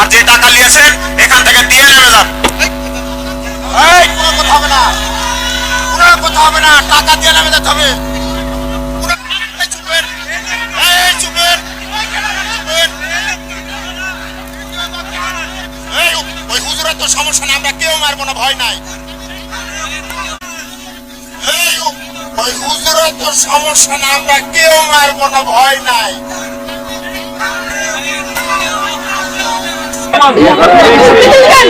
আর যে টাকা নিয়েছেন, এখান থেকে দিয়ে নেমে যান না। হবে না। টাকা দিয়ে হবে। ওই তো সমস্যা আমরা কেউ মারবো না, ভয় নাই। ওই হুজুরের তো সমস্যা না আমরা কেউ মারবো না, ভয় নাই। ভাই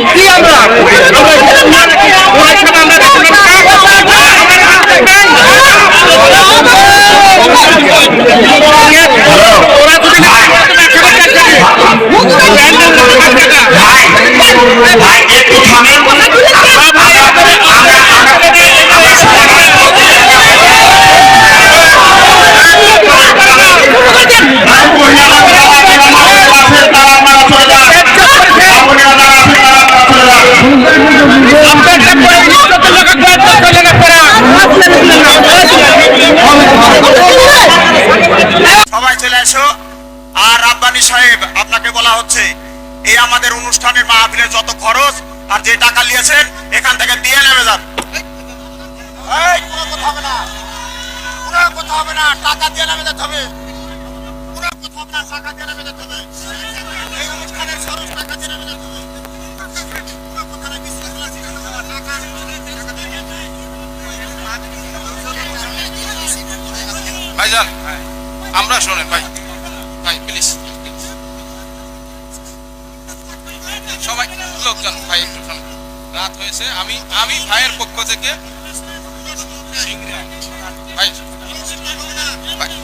আমাদের অনুষ্ঠানের মাহফিলের যত খরচ আর যে টাকা নিয়েছেন এখান থেকে দিয়ে নেমে যান। এই কোনো কথা হবে না। কোনো কথা হবে না। টাকা দিয়ে নামে যেতে হবে। কোনো কথা হবে না। টাকা দিয়ে যেতে হবে। এই অনুষ্ঠানের খরচ টাকা যেতে হবে। ভাইজান আমরা শোনেন ভাই। ভাই প্লিজ। লোকজন ভাই একটু রাত হয়েছে। আমি আমি ভাইয়ের পক্ষ থেকে ভাই ভাই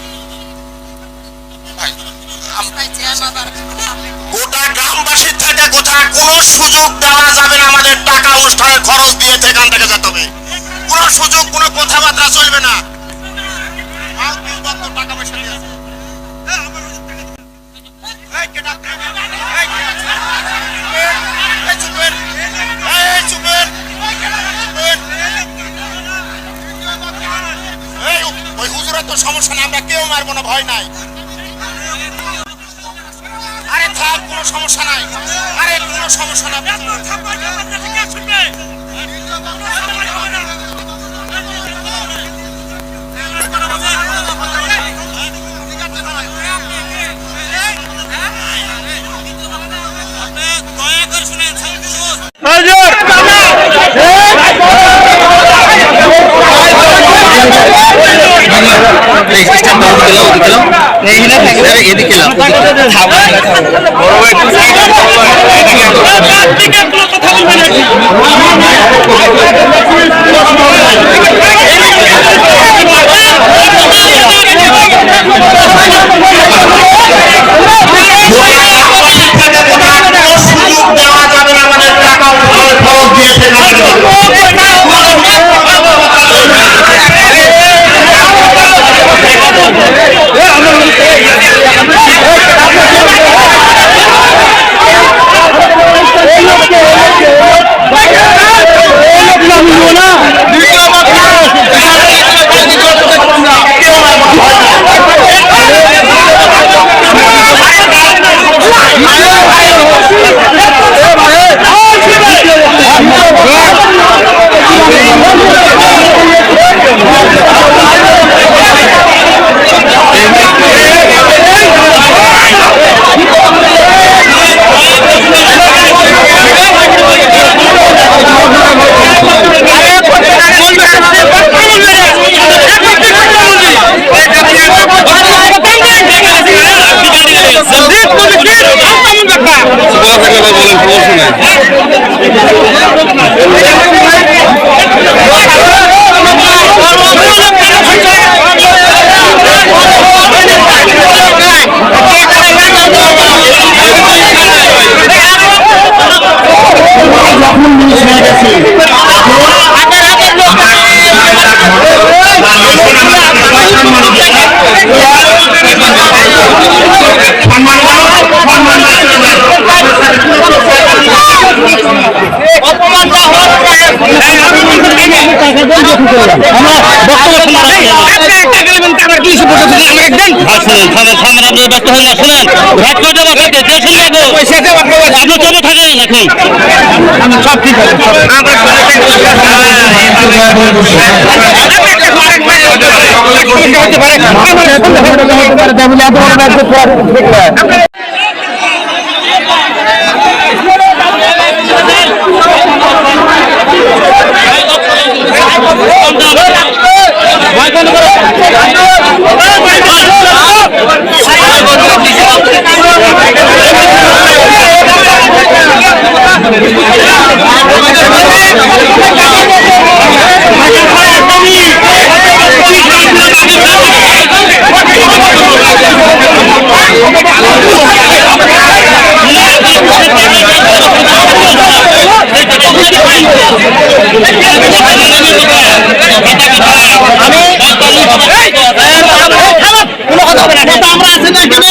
ভাই আমরা গোটা গ্রামবাসীর থেকে কোথায় কোনো সুযোগ দেওয়া যাবে না। আমাদের টাকা অনুষ্ঠানের খরচ দিয়েছে এখান থেকে যেতে হবে। কোনো সুযোগ কোনো কথাবার্তা চলবে না। টাকা পয়সা আছে। এই কে ডাক্তার? এই কে আছে? এই চুপের, এই চুপের, চুপের। এই ওই হুজুরের তো সমস্যা না আমরা কেউ মারবো না ভয় নাই। আরে থাক কোনো সমস্যা নাই। আরে কোনো সমস্যা না গ্রামবাসীর শুনেন থামেন থামেন আপনারা ব্যস্ত হন না শুনেন ভোট করে দেবো পয়সা দেব আপনি চলে থাকেন নাকি? সব ঠিক আছে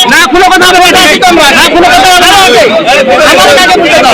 না কোনো কথা হবে না এটা তোমরা না কোনো কথা হবে না আমার কাছে বুঝে দাও পুরো পুরো টাইম না এখানে কথা আগে শুনেন ক্যামেরা করে ভিডিও করুন আবদার করেছে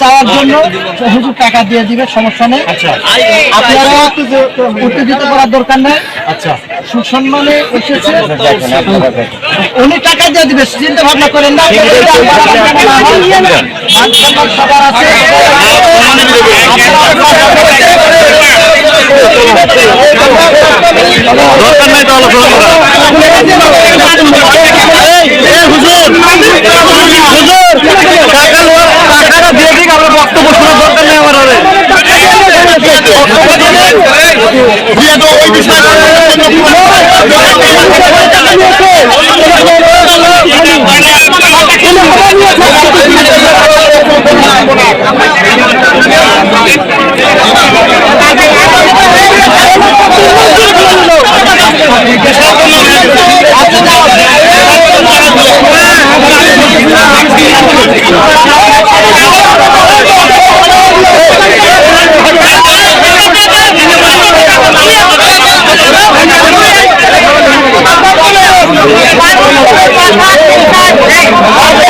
চাওয়ার জন্য হুজুর টাকা দিয়ে দিবে সমস্যা নেই। আপনারা উত্তেজিত করার দরকার নেই। আচ্ছা। সুসম্মানে এসেছে। উনি টাকা দিয়ে দিবে চিন্তা ভাবনা করেন না। সবার আছে। দরকার নাই তো আলোচনা হুজুর। হুজুর দিক আমরা বক্তব্য শোনার দরকার নেই আমার আরে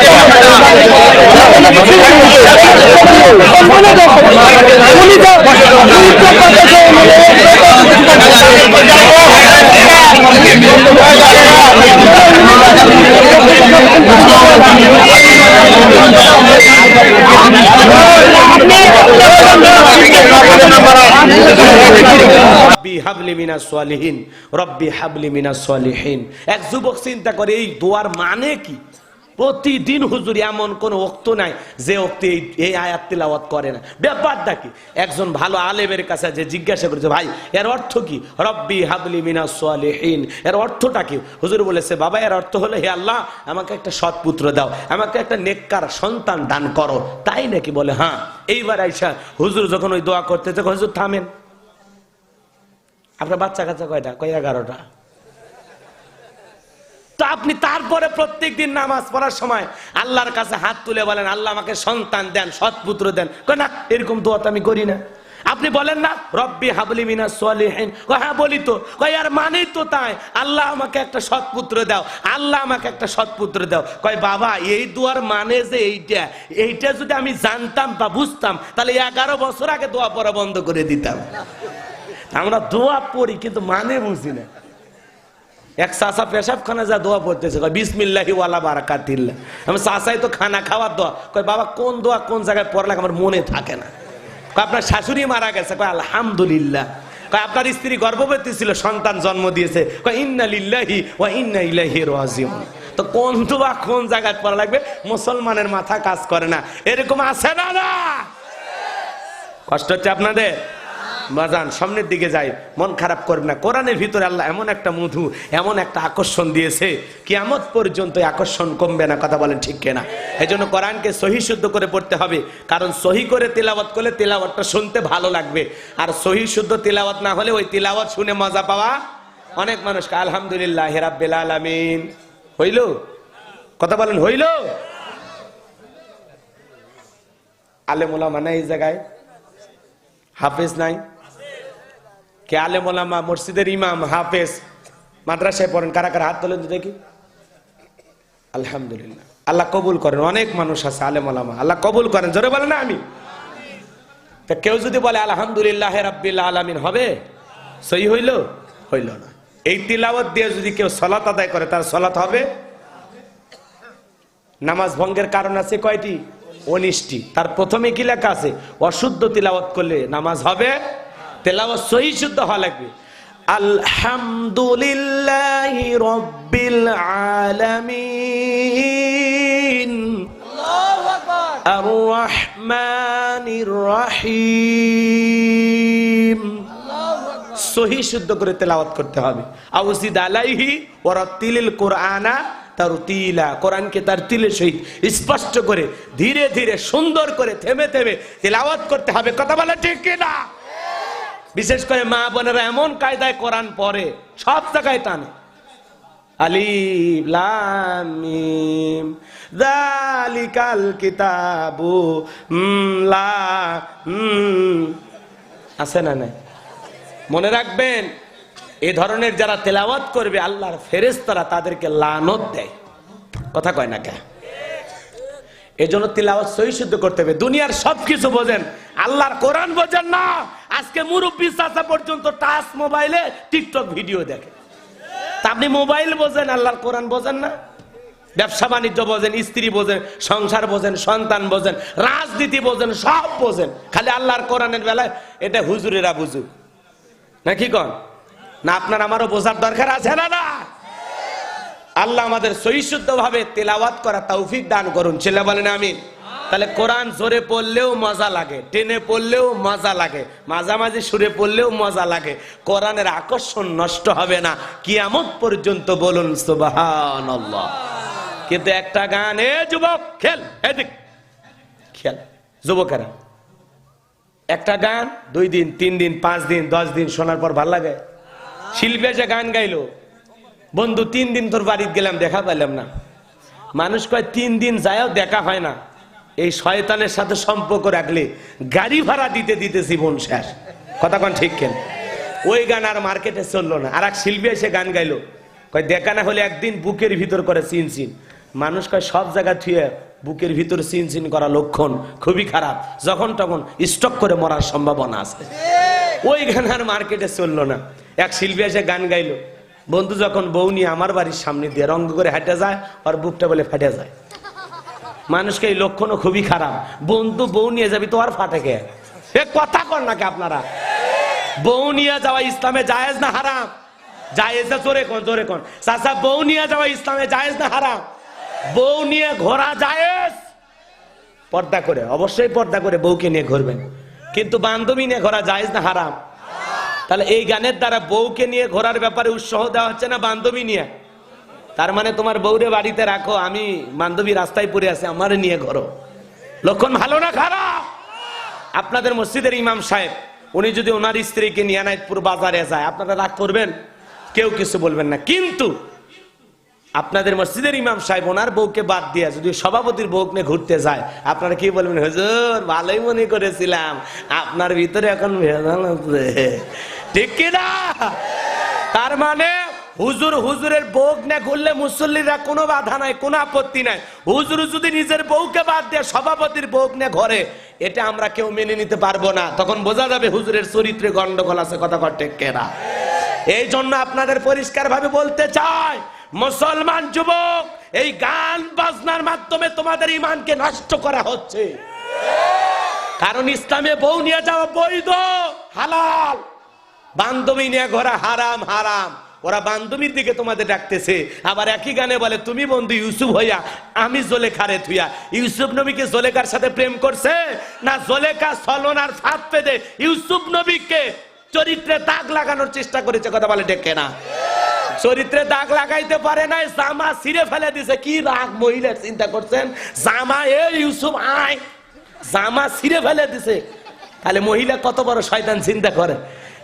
হাবলি মিনাস সালিহিন, রব্বি হাবলি মিনাস সালিহিন। এক যুবক চিন্তা করে, এই দোয়ার মানে কি? প্রতিদিন হুজুর এমন কোন অক্ত নাই যে অক্তে এই আয়াত তিলাওয়াত করে না। ব্যাপারটা কি? একজন ভালো আলেমের কাছে যে জিজ্ঞাসা করেছে, ভাই, এর অর্থ কি? রব্বি হাবলি মিনাস সালিহিন। এর অর্থটা কি? হুজুর বলেছে, বাবা, এর অর্থ হলো, হে আল্লাহ, আমাকে একটা সৎ পুত্র দাও, আমাকে একটা নেককার সন্তান দান করো। তাই নাকি বলে হ্যাঁ। এইবার আইসা হুজুর যখন ওই দোয়া করতে তখন হুজুর থামেন। আপনার বাচ্চা কাচ্চা কয়টা? কয় এগারোটা? তো আপনি তারপরে প্রত্যেক দিন নামাজ পড়ার সময় আল্লাহর কাছে হাত তুলে বলেন, আল্লাহ আমাকে সন্তান দেন, সৎপুত্র দেন। না, এরকম দোয়া তো আমি করি না। আপনি বলেন, না, রব্বি হাবলি মিনা সোয়ালিহিন হ্যাঁ বলি তো। কয়, আর মানেই তো তাই। আল্লাহ আমাকে একটা সৎপুত্র দাও, আল্লাহ আমাকে একটা সৎপুত্র দাও। কয়, বাবা, এই দোয়ার মানে যে এইটা এইটা যদি আমি জানতাম বা বুঝতাম, তাহলে এগারো বছর আগে দোয়া পড়া বন্ধ করে দিতাম। আমরা দোয়া পড়ি, কিন্তু মানে বুঝি না। এক চাষা পেশাবখানা যা দোয়া পড়তেছে, কয়, বিসমিল্লাহি ওয়ালা বারাকাতিল্লাহ আমি চাষাই তো খানা খাওয়ার দোয়া, কয়, বাবা, কোন দোয়া কোন জায়গায় পড়লে আমার মনে থাকে না? কয়, আপনার শাশুড়ি মারা গেছে। কয়, আলহামদুলিল্লাহ। কয়, আপনার স্ত্রী গর্ভবতী ছিল, সন্তান জন্ম দিয়েছে। কয়, ইন্না লিল্লাহি ওয়া ইন্না ইলাইহি রাজিউন। তো কোন দোয়া কোন জায়গায় পড়া লাগবে? মুসলমানের মাথা কাজ করে না। এরকম আছে না না? কষ্ট হচ্ছে আপনাদের? বাজান সামনের দিকে যাই মন খারাপ করবে না। কোরআনের ভিতরে আল্লাহ এমন একটা মধু, এমন একটা আকর্ষণ দিয়েছে, কিয়ামত পর্যন্ত আকর্ষণ কমবে না, কথা বলেন ঠিক কেনা? এই জন্য কোরআনকে সহি শুদ্ধ করে পড়তে হবে, কারণ সহি করে তেলাওয়াত করলে তেলাওয়াতটা শুনতে ভালো লাগবে, আর সহি শুদ্ধ তেলাওয়াত না হলে ওই তেলাওয়াত শুনে মজা পাওয়া অনেক মানুষকে আলহামদুলিল্লাহ হেরাব্বেল আলামিন। হইল? কথা বলেন, হইল? আলেমুলা মানে এই জায়গায়? হাফেজ নাই? কে আলেম ওলামা মসজিদের ইমাম, হাফেজ, মাদ্রাসায় পড়েন, কারা কারা হাত তোলেন তো দেখি? আলহামদুলিল্লাহ। আল্লাহ কবুল করেন, অনেক মানুষ আছে আলেম ওলামা আল্লাহ কবুল করেন, জোরে বলেন না আমি। তা কেউ যদি বলে আলহামদুলিল্লাহ রাব্বিল আলামিন হবে সই হইল? হইল না। এই তিলাওয়াত দিয়ে যদি কেউ সলাত আদায় করে, তার সলাত হবে? নামাজ ভঙ্গের কারণ আছে কয়টি? উনিশটি। তার প্রথমে কি লেখা আছে? অশুদ্ধ তিলাওয়াত করলে নামাজ হবে? তেলাওয়াত সহি শুদ্ধ হওয়া লাগবে। আলহামদুলিল্লাহ রব্বিল আলামিন। আর রহমানির রহিম। সহি শুদ্ধ করে তেলাওয়াত করতে হবে। আউসিদ আলাইহি ওয়ারাতিলিল কোরআনা তার তিলা কোরআনকে তার তিলের সহিত স্পষ্ট করে ধীরে ধীরে সুন্দর করে থেমে থেমে তেলাওয়াত করতে হবে। কথা বলে ঠিক কিনা? বিশেষ করে মা বোনেরা এমন কায়দায় কোরআন পড়ে, সব জায়গায় টানে। মিম লা। আছে না মনে রাখবেন, এ ধরনের যারা তেলাওয়াত করবে, আল্লাহর ফেরেশতারা তাদেরকে লানত দেয়। কথা কয় না কে? এই জন্য তিলাওয়াত সহি করতে হবে। দুনিয়ার সবকিছু বোঝেন আল্লাহর কোরআন বোঝেন না। আজকে মুরব্বী চাচা পর্যন্ত টাচ মোবাইলে টিকটক ভিডিও দেখে। আপনি মোবাইল বোঝেন, আল্লাহর কোরআন বোঝেন না? ব্যবসা বাণিজ্য বোঝেন, স্ত্রী বোঝেন, সংসার বোঝেন, সন্তান বোঝেন, রাজনীতি বোঝেন, সব বোঝেন। খালি আল্লাহর কোরআনের বেলায় এটা হুজুরেরা বুঝুক। না কি কন? না আপনার আমারও বোঝার দরকার আছে না না? আল্লাহ আমাদের সহিশুদ্ধ ভাবে তেলাওয়াত করা তৌফিক দান করুন। ছেলে বলেন আমি তাহলে কোরআন জোরে পড়লেও মজা লাগে, টেনে পড়লেও মজা লাগে, মাঝামাঝি সুরে পড়লেও মজা লাগে। কোরআনের আকর্ষণ নষ্ট হবে না। কিয়ামত পর্যন্ত বলুন সুবাহান কিন্তু একটা গান, এ যুবক, খেল, এদিক। খেল। যুবকেরা, একটা গান, দুই দিন, তিন দিন, পাঁচ দিন, দশ দিন, শোনার পর ভালো লাগে? শিল্পী এসে গান গাইলো, বন্ধু, তিন দিন তোর বাড়িতে গেলাম, দেখা পাইলাম না। মানুষ কয়, তিন দিন যায়ও দেখা হয় না। এই শয়তানের সাথে সম্পর্ক রাখলে গাড়ি ভাড়া দিতে দিতে জীবন শেষ। কথা কন ঠিক কেন? ওই গান আর মার্কেটে চলল না। আর এক শিল্পী এসে গান গাইলো। কয়, দেখা না হলে একদিন বুকের ভিতর করে চিন চিন মানুষ কয়, সব জায়গা থুয়ে বুকের ভিতর চিন চিন করা লক্ষণ খুবই খারাপ। যখন তখন স্টক করে মরার সম্ভাবনা আছে। ওই গান আর মার্কেটে চলল না। এক শিল্পী এসে গান গাইলো। বন্ধু, যখন বউ নিয়ে আমার বাড়ির সামনে দিয়ে রঙ্গ করে হেঁটে যায় আর বুকটা বলে ফেটে যায়। মানুষকে এই লক্ষণও খুবই খারাপ। বন্ধু বউ নিয়ে যাবি তো আর ফাটে কে এ কথা কর নাকি আপনারা? বউ নিয়ে যাওয়া ইসলামে জায়েজ না হারাম? জায়েজ না জোরে কোন জোরে কোন। চাচা, বউ নিয়ে যাওয়া ইসলামে জায়েজ না হারাম? বউ নিয়ে ঘোরা জায়েজ? পর্দা করে, অবশ্যই পর্দা করে বউকে নিয়ে ঘুরবেন। কিন্তু বান্ধবী নিয়ে ঘোরা জায়েজ না হারাম? তাহলে এই গানের দ্বারা বউকে নিয়ে ঘোরার ব্যাপারে উৎসাহ দেওয়া হচ্ছে না বান্ধবী নিয়ে? তার মানে তোমার বউরে বাড়িতে রাখো, আমি বান্ধবী রাস্তায় পড়ে আছে, আমারে নিয়ে ঘরো। লক্ষণ ভালো না খারাপ? আপনাদের মসজিদের ইমাম সাহেব, উনি যদি ওনার স্ত্রীকে নিয়ে নাইতপুর বাজারে যায়, আপনারা রাগ করবেন? কেউ কিছু বলবেন না। কিন্তু আপনাদের মসজিদের ইমাম সাহেব, ওনার বউকে বাদ দিয়ে যদি সভাপতির বউক নিয়ে ঘুরতে যায়, আপনারা কি বলবেন? হুজুর, ভালোই মনে করেছিলাম। আপনার ভিতরে এখন ঠিক কি না? তার মানে হুজুর, হুজুরের বউক না ঘুরলে মুসল্লিরা কোনো বাধা নাই, কোনো আপত্তি নাই। হুজুর যদি নিজের বউকে বাদ দিয়ে, সভাপতির বউক নিয়ে ঘরে, এটা আমরা কেউ মেনে নিতে পারব না। তখন বোঝা যাবে হুজুরের চরিত্রে গন্ডগোল আছে, কথা কেরা এই জন্য আপনাদের পরিষ্কার ভাবে বলতে চাই, মুসলমান যুবক, এই গান বাজনার মাধ্যমে তোমাদের ইমানকে নষ্ট করা হচ্ছে। কারণ ইসলামে বউ নিয়ে যাওয়া বৈধ, হালাল। বান্ধবী নিয়ে ঘোরা হারাম হারাম। ওরা বান্ধবীর দিকে তোমাদের ডাকতেছে। আবার একই গানে বলে, তুমি বন্ধু ইউসুফ হইয়া, আমি জোলেখারে থুইয়া। ইউসুফ নবীকে জোলেখার সাথে প্রেম করছে? না জোলেখা সলনার ফাঁদ পেদে ইউসুফ নবীকে চরিত্রে দাগ লাগানোর চেষ্টা করেছে? কথা বলে ডেকে না চরিত্রে দাগ লাগাইতে পারে নাই, জামা ছিঁড়ে ফেলে দিছে। কি রাগ মহিলার চিন্তা করছেন? জামা এ ইউসুফ, আয়। জামা ছিঁড়ে ফেলে দিছে। তাহলে মহিলা কত বড় শয়তান চিন্তা করে?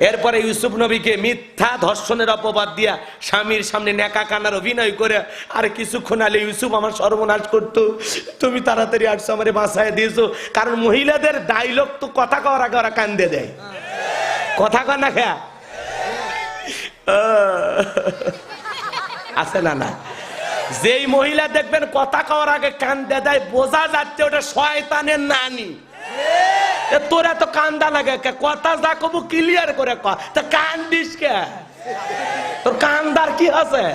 এরপরে ইউসুফ নবীকে মিথ্যা ধর্ষণের অপবাদ দিয়া স্বামীর সামনে নেকা কানার অভিনয় করে, আর কিছুক্ষণ আলে ইউসুফ আমার সর্বনাশ করতো। তুমি তাড়াতাড়ি আসছো, আমারে বাসায় দিয়েছ। কারণ মহিলাদের ডাইলগ তো কথা কওয়ার আগে ওরা কান্দে দেয়। কথা কর না খেয়া। আছে না না যেই মহিলা দেখবেন কথা কওয়ার আগে কান দেয়, বোঝা যাচ্ছে ওটা শয়তানের নানি। তোরা তো কান্দা লাগে কে? কথা যা কবু ক্লিয়ার করে তা কান্দিস কে? তোর কান্দার কি আছে?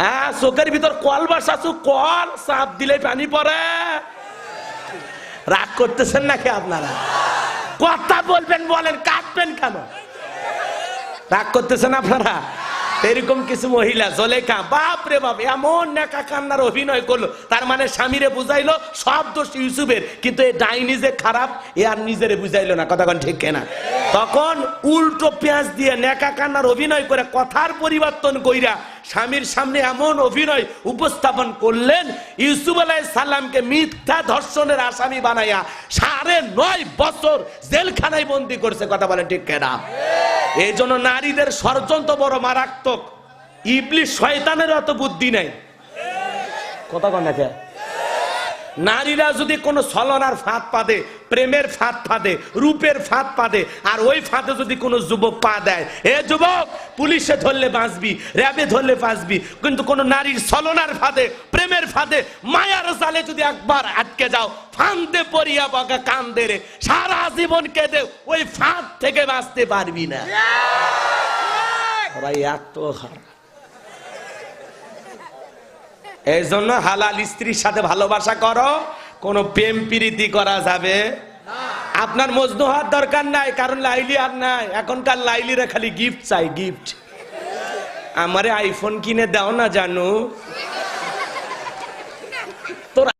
হ্যাঁ চোখের ভিতর কল বসাছু কল চাপ দিলে পানি পড়ে। রাগ করতেছেন নাকি আপনারা? কথা বলবেন, বলেন কাটবেন কেন? রাগ করতেছেন আপনারা? এরকম কিছু মহিলা, জলেখা, বাপ রে বাপ, এমন নেকা কান্নার অভিনয় করল। তার মানে স্বামীরে বুঝাইলো, সব দোষ ইউসুফের, কিন্তু এই ডাইনি যে খারাপ, এ আর নিজেরে বুঝাইলো না। কথা কোন ঠিক কেনা? তখন উল্টো পেঁয়াজ দিয়ে নেকা কান্নার অভিনয় করে কথার পরিবর্তন কইরা স্বামীর সামনে এমন অভিনয় উপস্থাপন করলেন, ইউসুফ আলাই সাল্লামকে মিথ্যা ধর্ষণের আসামি বানাইয়া সাড়ে নয় বছর জেলখানায় বন্দি করছে। কথা বলে ঠিক কেনা? এই জন্য নারীদের ষড়যন্ত্র বড় মারাত্মক। ইবলি শয়তানের অত বুদ্ধি নাই। কথা কন নারীরা যদি কোনো ছলনার ফাঁদ পাদে প্রেমের ফাঁদ ফাঁদে রূপের ফাঁদ পাদে আর ওই ফাঁদে যদি কোনো যুবক পা দেয় এ যুবক পুলিশে ধরলে বাঁচবি র্যাবে ধরলে বাঁচবি কিন্তু কোনো নারীর ছলনার ফাঁদে প্রেমের ফাঁদে মায়ার জালে যদি একবার আটকে যাও ফান্দে পড়িয়া বাগা কান্দে রে সারা জীবন কেঁদে ওই ফাঁদ থেকে বাঁচতে পারবি না। এত হার এই জন্য হালাল স্ত্রীর সাথে ভালোবাসা করো, কোনো প্রেম প্রীতি করা যাবে। আপনার মজনু হওয়ার দরকার নাই, কারণ লাইলি আর নাই। এখনকার লাইলিরা খালি গিফট চাই গিফট আমারে আইফোন কিনে দাও না জানু।